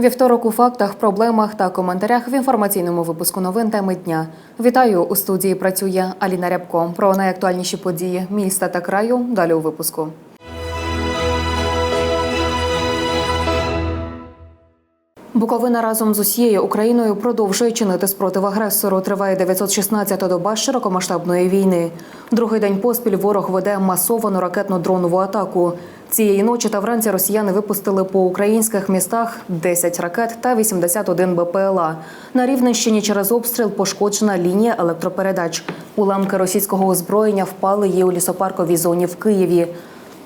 Вівторок у фактах, проблемах та коментарях в інформаційному випуску новин теми дня. Вітаю у студії. Працює Аліна Рябко. Про найактуальніші події міста та краю. Далі у випуску. Буковина разом з усією Україною продовжує чинити спротив агресору. Триває 916-та доба широкомасштабної війни. Другий день поспіль ворог веде масовану ракетну дронову атаку. Цієї ночі та вранці росіяни випустили по українських містах 10 ракет та 81 БПЛА. На Рівненщині через обстріл пошкоджена лінія електропередач. Уламки російського озброєння впали її у лісопарковій зоні в Києві.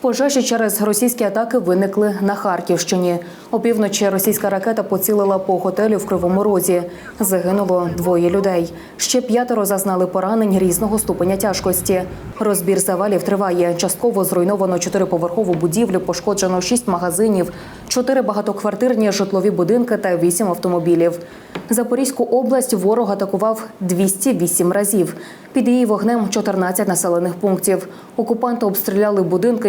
Пожежі через російські атаки виникли на Харківщині. Опівночі російська ракета поцілила по готелю в Кривому Розі. Загинуло двоє людей. Ще п'ятеро зазнали поранень різного ступеня тяжкості. Розбір завалів триває. Частково зруйновано чотириповерхову будівлю, пошкоджено шість магазинів, чотири багатоквартирні житлові будинки та вісім автомобілів. Запорізьку область ворог атакував 208 разів. Під її вогнем 14 населених пунктів. Окупанти обстріляли будинки,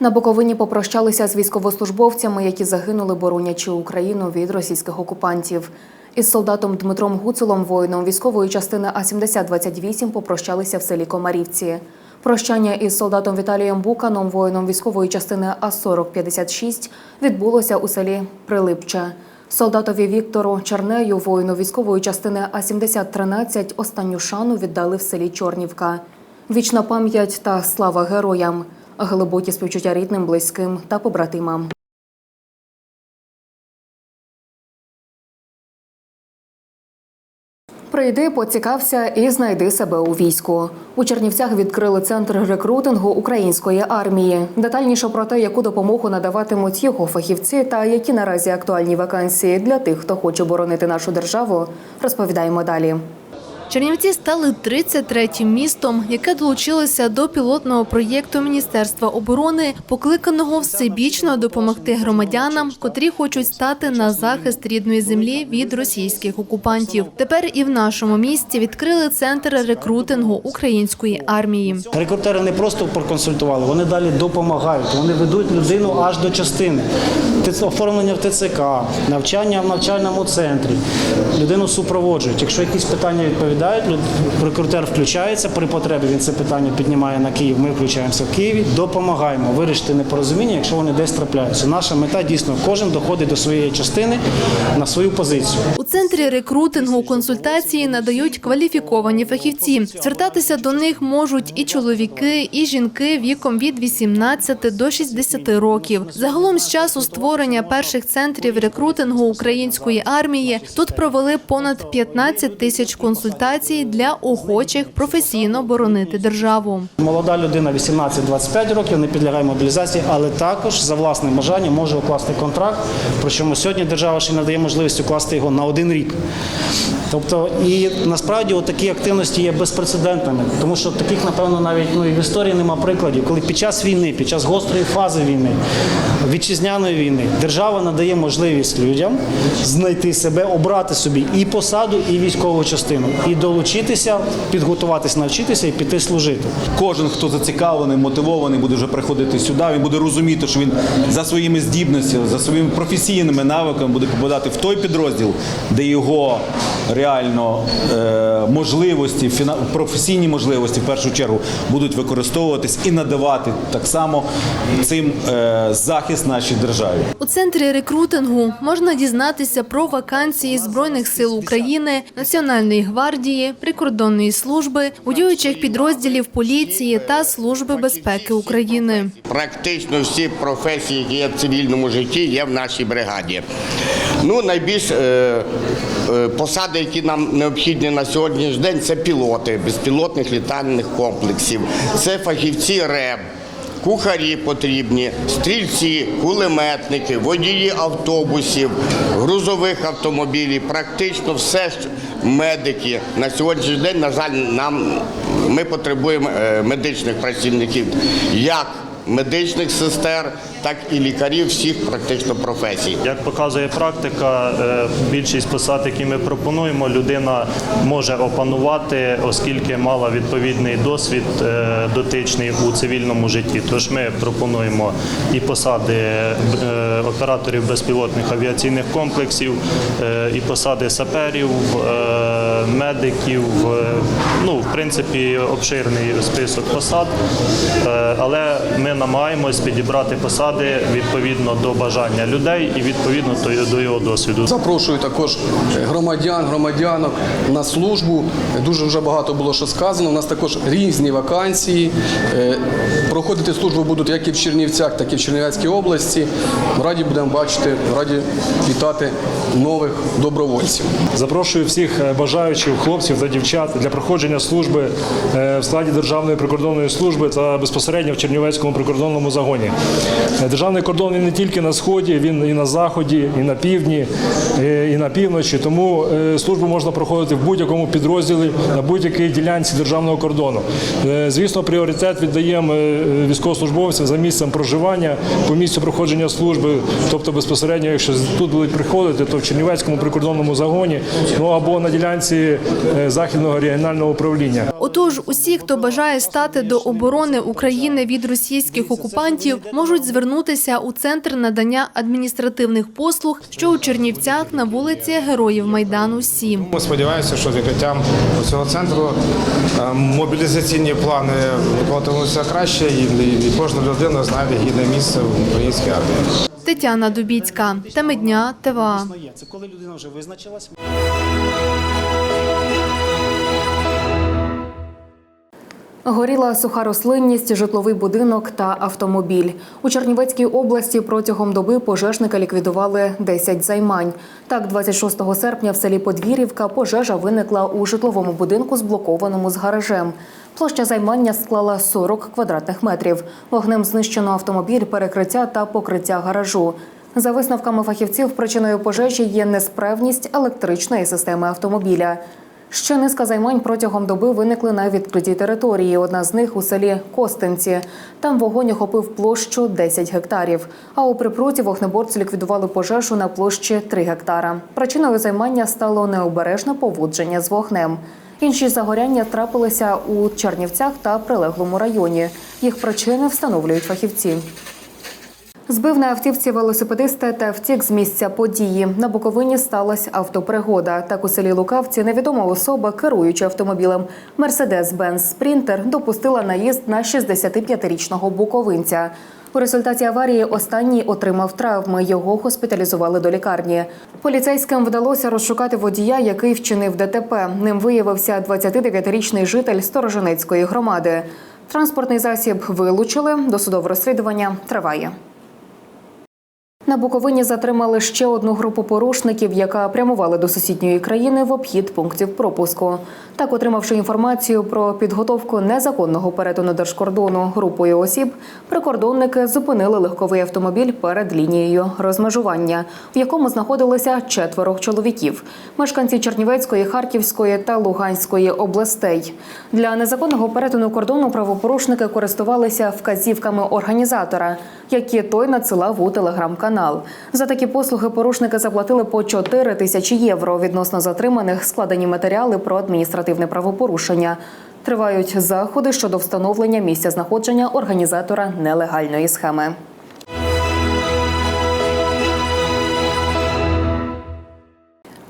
На Буковині попрощалися з військовослужбовцями, які загинули, боронячи Україну від російських окупантів. Із солдатом Дмитром Гуцулом, воїном військової частини А-7028, попрощалися в селі Комарівці. Прощання із солдатом Віталієм Буканом, воїном військової частини А-4056, відбулося у селі Прилипче. Солдатові Віктору Чернею, воїну військової частини А-7013, останню шану віддали в селі Чорнівка. Вічна пам'ять та слава героям, глибокі співчуття рідним, близьким та побратимам. Прийди, поцікався і знайди себе у війську. У Чернівцях відкрили центр рекрутингу української армії. Детальніше про те, яку допомогу надаватимуть його фахівці та які наразі актуальні вакансії для тих, хто хоче боронити нашу державу, розповідаємо далі. Чернівці стали 33-м містом, яке долучилося до пілотного проєкту Міністерства оборони, покликаного всебічно допомогти громадянам, котрі хочуть стати на захист рідної землі від російських окупантів. Тепер і в нашому місті відкрили центр рекрутингу української армії. Рекрутери не просто проконсультували, вони далі допомагають. Вони ведуть людину аж до частини. Оформлення в ТЦК, навчання в навчальному центрі. Людину супроводжують. Якщо якісь питання відповідають, люд- рекрутер включається при потребі. Він це питання піднімає на Київ. Ми включаємося в Києві, допомагаємо вирішити непорозуміння, якщо вони десь трапляються. Наша мета дійсно кожен доходить до своєї частини на свою позицію. У центрі рекрутингу консультації надають кваліфіковані фахівці. Звертатися до них можуть і чоловіки, і жінки віком від 18 до 60 років. Загалом з часу створення перших центрів рекрутингу української армії тут провели понад 15 тисяч консультацій для охочих професійно боронити державу. Молода людина 18-25 років не підлягає мобілізації, але також за власним бажанням може укласти контракт. Причому сьогодні держава ще надає можливість укласти його на один рік. Тобто, і насправді такі активності є безпрецедентними, тому що таких, напевно, навіть ну і в історії нема прикладів, коли під час війни, під час гострої фази війни, вітчизняної війни, держава надає можливість людям знайти себе, обрати собі і посаду, і військову частину, і долучитися, підготуватись, навчитися і піти служити. Кожен, хто зацікавлений, мотивований, буде вже приходити сюди. Він буде розуміти, що він за своїми здібностями, за своїми професійними навиками буде попадати в той підрозділ, де його реально е, можливості, фіна- професійні можливості в першу чергу будуть використовуватись і надавати так само цим е, захист нашій державі. У центрі рекрутингу можна дізнатися про вакансії Збройних сил України, Національної гвардії, прикордонної служби, воюючих підрозділів поліції та Служби безпеки України. Практично всі професії, які є в цивільному житті, є в нашій бригаді. Ну, найбільш е, е, посади, які нам необхідні на сьогоднішній день, це пілоти безпілотних літальних комплексів, це фахівці РЕБ. кухарі потрібні, стрільці, кулеметники, водії автобусів, грузових автомобілів, практично все медики. На сьогоднішній день, на жаль, нам ми потребуємо е, медичних працівників, як медичних сестер, так і лікарів всіх практично професій. Як показує практика, е, більшість посад, які ми пропонуємо, людина може опанувати, оскільки мала відповідний досвід е, дотичний у цивільному житті. Тож ми пропонуємо і посади е, операторів безпілотних авіаційних комплексів, і посади саперів, медиків. Ну, в принципі, обширний список посад, але ми намагаємось підібрати посади відповідно до бажання людей і відповідно до- його досвіду. Запрошую також громадян, громадянок на службу. Дуже вже багато було що сказано. У нас також різні вакансії. Проходити службу будуть як і в Чернівцях, так і в Чернівецькій області. Раді будемо бачити, раді вітати нових добровольців. Запрошую всіх е, бажаючих хлопців та дівчат для проходження служби е, в складі Державної прикордонної служби та безпосередньо в Чернівецькому прикордонному загоні. Е, Державний кордон не тільки на сході, він і на заході, і на півдні, і на півночі. Тому службу можна проходити в будь-якому підрозділі на будь-якій ділянці державного кордону. Звісно, пріоритет віддаємо військовослужбовцям за місцем проживання по місцю проходження служби, тобто безпосередньо, якщо тут будуть приходити, то в Чернівецькому прикордонному загоні, ну або на ділянці е, західного регіонального управління. Отож, усі, хто бажає стати до оборони України від російських окупантів, можуть звернутися у центр надання адміністративних послуг, що у Чернівцях на вулиці Героїв Майдану 7. Ми сподіваємося, що з відкриттям цього центру е, мобілізаційні плани виконуватимуться краще, і, кожна людина знайде гідне місце в українській армії. Тетяна Дубіцька, теми дня, ТВА. Це коли людина вже визначилась. Горіла суха рослинність, житловий будинок та автомобіль. У Чернівецькій області протягом доби пожежники ліквідували 10 займань. Так, 26 серпня в селі Подвір'ївка пожежа виникла у житловому будинку, зблокованому з гаражем. Площа займання склала 40 квадратних метрів. Вогнем знищено автомобіль, перекриття та покриття гаражу. За висновками фахівців, причиною пожежі є несправність електричної системи автомобіля. Ще низка займань протягом доби виникли на відкритій території. Одна з них у селі Костинці. Там вогонь охопив площу 10 гектарів. А у припруті вогнеборці ліквідували пожежу на площі 3 гектара. Причиною займання стало необережне поводження з вогнем. Інші загоряння трапилися у Чернівцях та прилеглому районі. Їх причини встановлюють фахівці. Збив на автівці велосипедиста та втік з місця події. На Буковині сталася автопригода. Так у селі Лукавці невідома особа, керуючи автомобілем Мерседес-Бенз Спрінтер, допустила наїзд на 65-річного буковинця. У результаті аварії останній отримав травми. Його госпіталізували до лікарні. Поліцейським вдалося розшукати водія, який вчинив ДТП. Ним виявився 29-річний житель Сторожинецької громади. Транспортний засіб вилучили. Досудове розслідування триває. На Буковині затримали ще одну групу порушників, яка прямувала до сусідньої країни в обхід пунктів пропуску. Так, отримавши інформацію про підготовку незаконного перетину держкордону групою осіб, прикордонники зупинили легковий автомобіль перед лінією розмежування, в якому знаходилося четверо чоловіків, мешканці Чернівецької, Харківської та Луганської областей. Для незаконного перетину кордону правопорушники користувалися вказівками організатора, які той надсилав у телеграм-канал. За такі послуги порушники заплатили по 4 тисячі євро. Відносно затриманих складені матеріали про адміністративне правопорушення. Тривають заходи щодо встановлення місця знаходження організатора нелегальної схеми.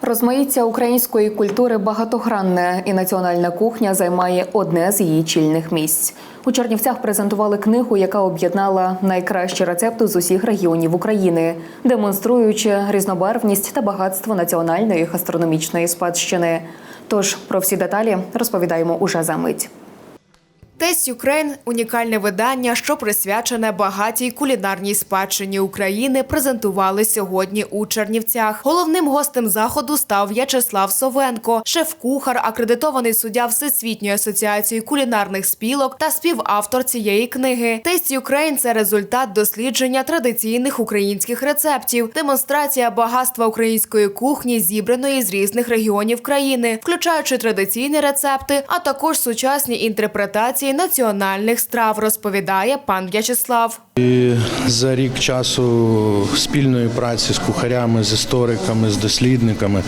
Розмаїття української культури багатогранне, і національна кухня займає одне з її чільних місць. У Чернівцях презентували книгу, яка об'єднала найкращі рецепти з усіх регіонів України, демонструючи різнобарвність та багатство національної гастрономічної спадщини. Тож про всі деталі розповідаємо уже за мить. Тесть Юкрейн унікальне видання, що присвячене багатій кулінарній спадщині України, презентували сьогодні у Чернівцях. Головним гостем заходу став В'ячеслав Совенко, шеф-кухар, акредитований суддя Всесвітньої асоціації кулінарних спілок та співавтор цієї книги. Тесть Юкрейн це результат дослідження традиційних українських рецептів, демонстрація багатства української кухні, зібраної з різних регіонів країни, включаючи традиційні рецепти, а також сучасні інтерпретації національних страв, розповідає пан В'ячеслав. За рік часу спільної праці з кухарями, з істориками, з дослідниками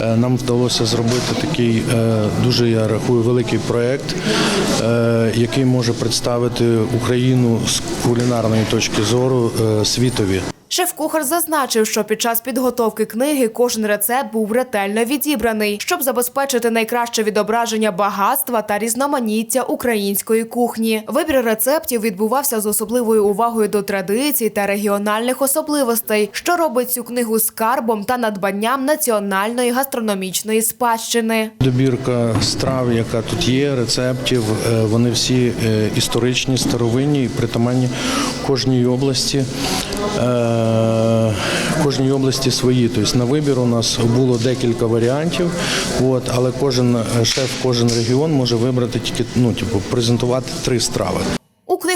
е, нам вдалося зробити такий е, дуже я рахую великий проєкт, е, який може представити Україну з кулінарної точки зору світові. Шеф-кухар зазначив, що під час підготовки книги кожен рецепт був ретельно відібраний, щоб забезпечити найкраще відображення багатства та різноманіття української кухні. Вибір рецептів відбувався з особливою увагою до традицій та регіональних особливостей, що робить цю книгу скарбом та надбанням національної гастрономічної спадщини. Добірка страв, яка тут є, рецептів, е, вони всі е, історичні, старовинні і притаманні кожній області. Е, Кожній області свої. Тобто на вибір у нас було декілька варіантів, от, але кожен е, шеф, кожен регіон може вибрати тільки ну, типу, презентувати три страви.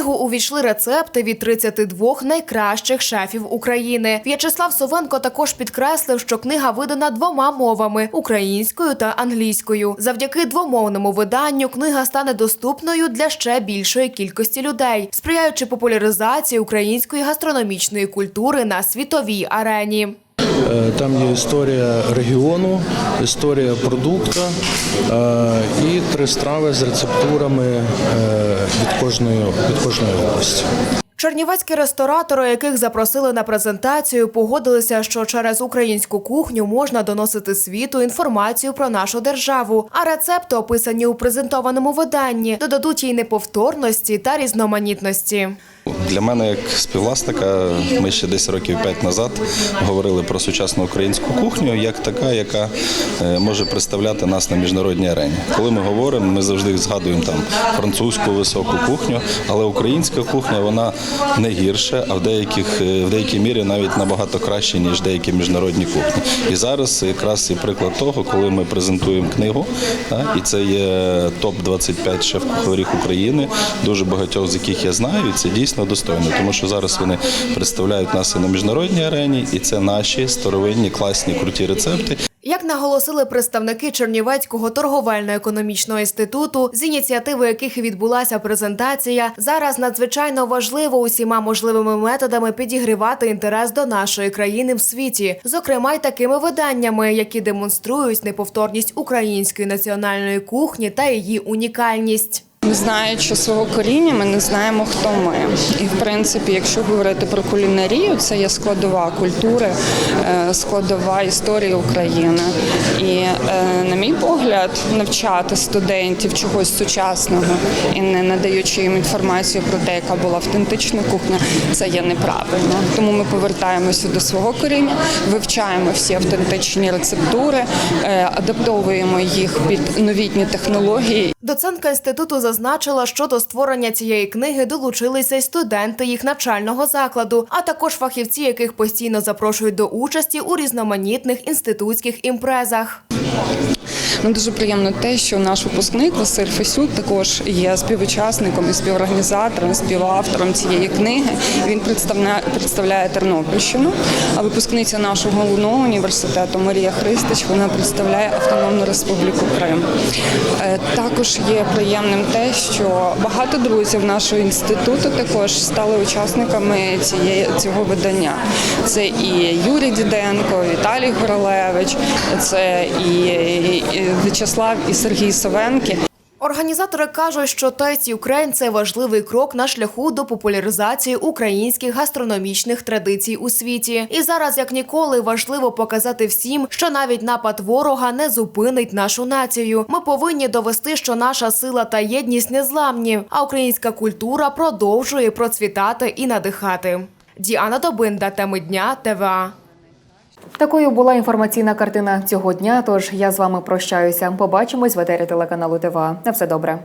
Книгу увійшли рецепти від 32 найкращих шефів України. В'ячеслав Совенко також підкреслив, що книга видана двома мовами українською та англійською. Завдяки двомовному виданню книга стане доступною для ще більшої кількості людей, сприяючи популяризації української гастрономічної культури на світовій арені. Е, Там є історія регіону, історія продукту е, і три страви з рецептурами е, від кожної, від кожної області. Чернівецькі ресторатори, яких запросили на презентацію, погодилися, що через українську кухню можна доносити світу інформацію про нашу державу. А рецепти, описані у презентованому виданні, додадуть їй неповторності та різноманітності. Для мене, як співвласника, ми ще десь років п'ять назад говорили про сучасну українську кухню, як така, яка е, може представляти нас на міжнародній арені. Коли ми говоримо, ми завжди згадуємо там французьку високу кухню, але українська кухня вона не гірша, а в деяких е, в деякій мірі навіть набагато краще, ніж деякі міжнародні кухні. І зараз якраз і приклад того, коли ми презентуємо книгу, і це є топ 25 шеф-кухарів України, дуже багатьох з яких я знаю, і це дійсно достойно, тому що зараз вони представляють нас і на міжнародній арені, і це наші старовинні, класні, круті рецепти. Як наголосили представники Чернівецького торговельно-економічного інституту, з ініціативи яких відбулася презентація, зараз надзвичайно важливо усіма можливими методами підігрівати інтерес до нашої країни в світі, зокрема й такими виданнями, які демонструють неповторність української національної кухні та її унікальність. Не знаючи свого коріння, ми не знаємо, хто ми. І в принципі, якщо говорити про кулінарію, це є складова культури, е, складова історії України. І, е, на мій погляд, навчати студентів чогось сучасного і не надаючи їм інформацію про те, яка була автентична кухня, це є неправильно. Тому ми повертаємося до свого коріння, вивчаємо всі автентичні рецептури, е, адаптовуємо їх під новітні технології Доцентка інституту зазначила, що до створення цієї книги долучилися й студенти їх навчального закладу, а також фахівці, яких постійно запрошують до участі у різноманітних інститутських імпрезах. Ну, дуже приємно те, що наш випускник Василь Фесюк також є співучасником і співорганізатором, співавтором цієї книги. Він представляє, представляє Тернопільщину. А випускниця нашого головного університету Марія Христич вона представляє Автономну Республіку Крим. Е, Також є приємним те, що багато друзів нашого інституту також стали учасниками цієї цього видання. Це і Юрій Діденко, Віталій Горолевич, це і В'ячеслав і Сергій Совенки. Організатори кажуть, що Тесть Юкрейн це важливий крок на шляху до популяризації українських гастрономічних традицій у світі. І зараз, як ніколи, важливо показати всім, що навіть напад ворога не зупинить нашу націю. Ми повинні довести, що наша сила та єдність незламні, а українська культура продовжує процвітати і надихати. Діана Добинда, теми дня ТВА. Такою була інформаційна картина цього дня. Тож я з вами прощаюся. Побачимось в етері телеканалу ТВА. На все добре.